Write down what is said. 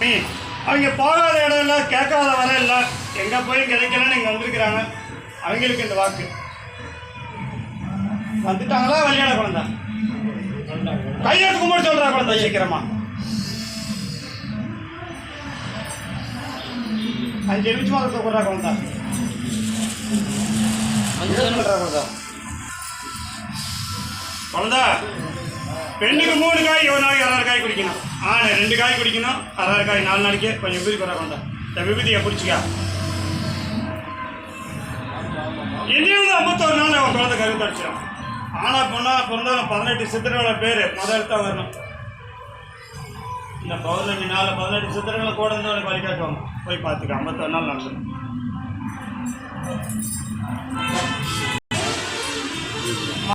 நீ, அவங்க போகாத இடம் இல்லை கேட்காத வர இல்லை எங்கே போய் கிடைக்கலன்னு இங்கே வந்திருக்கிறாங்க. அவங்களுக்கு இந்த வாக்கு. வந்துட்டாங்களா வழியான குழந்தை கையெழுத்து கும்பிட்டு சொல்கிறா குழந்தை சீக்கிரமா. அஞ்சு நிமிஷமா இருக்க குழந்தை குழந்தை பெண்ணுக்கு மூணு காய் ஒரு நாளைக்கு அரை காய் குடிக்கணும். ஆ ரெண்டு காய் குடிக்கணும் அரை காய் நாலு நாளைக்கு கொஞ்சம் விபூதி போடுறா குழந்தை இந்த விபூதியை பிடிச்சிக்க. இன்னும் ஐம்பத்தோரு நாள் அவன் குழந்தை கருத்து அடிச்சிடும் ஆனால் பொண்ணாக பிறந்தாலும் பதினெட்டு சித்திரங்கள பேர் முதல் தான் வரணும். இந்த பௌர்ணமி நாள் பதினெட்டு சித்திரங்களை கூட இருந்து உனக்கு வழிகாட்டுவாங்க போய் பார்த்துக்க ஐம்பத்தொரு நாள் நடந்துடும்